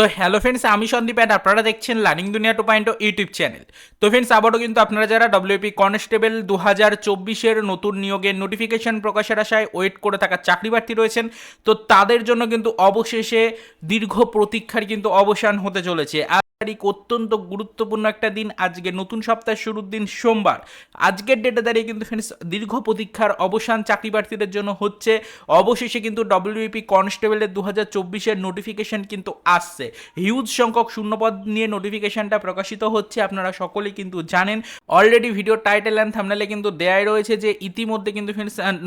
তো hello friends আমি Sandeep and আপনারা দেখছেন learning Duniya two point YouTube channel তো ফ্রেন্ডস আবারও কিন্তু আপনারা যারা ডব্লিউপি কনস্টেবল দু হাজার চব্বিশের নতুন নিয়োগের নোটিফিকেশন প্রকাশের আশায় ওয়েট করে থাকা চাকরি প্রার্থী রয়েছেন, তো তাদের জন্য কিন্তু অবশেষে দীর্ঘ প্রতীক্ষার কিন্তু অবসান হতে চলেছে। আজ তারিখ অত্যন্ত গুরুত্বপূর্ণ একটা দিন। আজকে নতুন সপ্তাহের শুরুর দিন সোমবার। আজকের ডেটে দাঁড়িয়ে কিন্তু দীর্ঘ প্রতীক্ষার অবসান চাকরি প্রার্থীদের জন্য হচ্ছে। অবশেষে কিন্তু ডব্লিউপি কনস্টেবলের দু হাজার চব্বিশের নোটিফিকেশন কিন্তু আসছে। হিউজ সংখ্যক শূন্যপদ নিয়ে নোটিফিকেশনটা প্রকাশিত হচ্ছে, আপনারা সকলেই কিন্তু জানেন। অলরেডি ভিডিও টাইটেল অ্যান্ড থামনেলে কিন্তু দেয়াই রয়েছে যে ইতিমধ্যে কিন্তু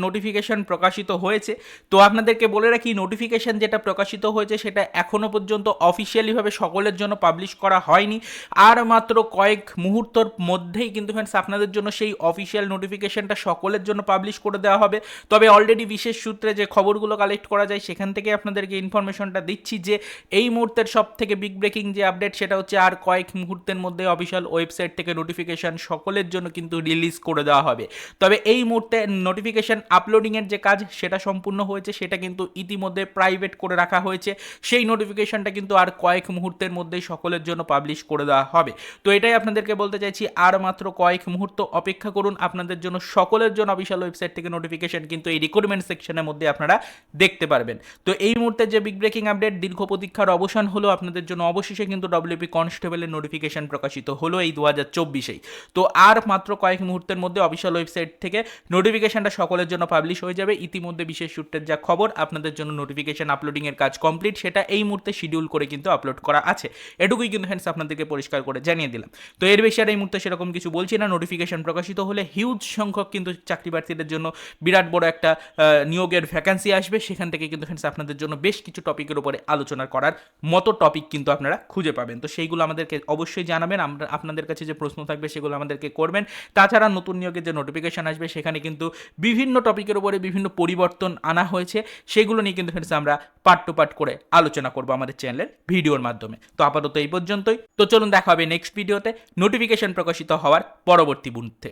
নোটিফিকেশন প্রকাশিত হয়েছে। তো আপনাদেরকে বলে রাখি নোটিফিকেশন যেটা প্রকাশিত হয়েছে সেটা এখনও পর্যন্ত অফিসিয়ালিভাবে সকলের জন্য পাবলিশ করা হয়নি। আর মাত্র কয়েক মুহূর্তর মধ্যেই কিন্তু ফ্রেন্ডস আপনাদের জন্য সেই অফিসিয়াল নোটিফিকেশনটা সকলের জন্য পাবলিশ করে দেওয়া হবে। তবে অলরেডি বিশেষ সূত্রে যে খবরগুলো কালেক্ট করা যায়, সেখান থেকে আপনাদেরকে ইনফরমেশনটা দিচ্ছি যে, এই মুহূর্তের সব থেকে বিগ ব্রেকিং যে আপডেট সেটা হচ্ছে আর কয়েক মুহূর্তের মধ্যে অফিসিয়াল ওয়েবসাইট থেকে নোটিফিকেশন সকলের জন্য কিন্তু রিলিজ করে দেওয়া হবে। তবে এই মুহূর্তে নোটিফিকেশন আপলোডিংয়ের যে কাজ, সেটা সম্পূর্ণ হয়েছে, সেটা কিন্তু ইতিমধ্যে প্রাইভেট করে রাখা হয়েছে। সেই নোটিফিকেশনটা কিন্তু আর কয়েক মুহূর্তের মধ্যেই সকলের জন্য পাবলিশ করে দেওয়া হবে। তো এটাই আপনাদেরকে বলতে চাইছি, আর মাত্র কয়েক মুহূর্ত অপেক্ষা করুন। আপনাদের জন্য সকলের জন্য অফিসিয়াল ওয়েবসাইট থেকে নোটিফিকেশন কিন্তু এই রিক্রুটমেন্ট সেকশনের মধ্যে আপনারা দেখতে পারবেন। তো এই মুহূর্তে যে বিগ ব্রেকিং আপডেট দীর্ঘ প্রতীক্ষার অবসান হলো, আপনাদের জন্য অবশেষে কিন্তু ডব্লিউপি কনস্টেবলের নোটিফিকেশন প্রকাশিত হলো এই দু হাজার চব্বিশেই। তো আর মাত্র কয়েক মুহূর্তের মধ্যে অফিসিয়াল ওয়েবসাইট থেকে নোটিফিকেশনটা সকলের জন্য পাবলিশ হয়ে যাবে। ইতিমধ্যে বিশেষ সূত্রের যা খবর, আপনাদের জন্য নোটিফিকেশন আপলোডিংয়ের কাজ কমপ্লিট সেটা এই মুহূর্তে শিডিউল করে কিন্তু আপলোড করা আছে। এটুকুই কিন্তু ফ্রেন্ডস আপনাদেরকে পরিষ্কার করে জানিয়ে দিলাম। তো এর বেশি আর এই মুহূর্তে সেরকম কিছু বলছি না। নোটিফিকেশন প্রকাশিত হলে হিউজ সংখ্যক কিন্তু চাকরি প্রার্থীদের জন্য বিরাট বড় একটা নিয়োগের ভ্যাকান্সি আসবে। সেখান থেকে কিন্তু ফ্রেন্ডস আপনাদের জন্য বেশ কিছু টপিকের উপরে আলোচনা করার মতো টপিক কিন্তু আপনারা খুঁজে পাবেন। তো সেইগুলো আমাদেরকে অবশ্যই জানাবেন। আমরা আপনাদের কাছে যে প্রশ্ন থাকবে সেগুলো আমাদেরকে করবেন। তাছাড়া নতুন নিয়োগের যে নোটিফিকেশন আসবে, সেখানে কিন্তু বিভিন্ন টপিকের উপরে বিভিন্ন পরিবর্তন আনা হয়েছে। সেগুলো নিয়ে কিন্তু ফ্রেন্ডস আমরা পার্ট টু পার্ট করে আলোচনা করব আমাদের চ্যানেলের ভিডিওর মাধ্যমে। তো আপাতত এই পর্যন্তই। তো চলুন দেখা হবে নেক্সট ভিডিওতে নোটিফিকেশন প্রকাশিত হওয়ার পরবর্তী মুহূর্তে।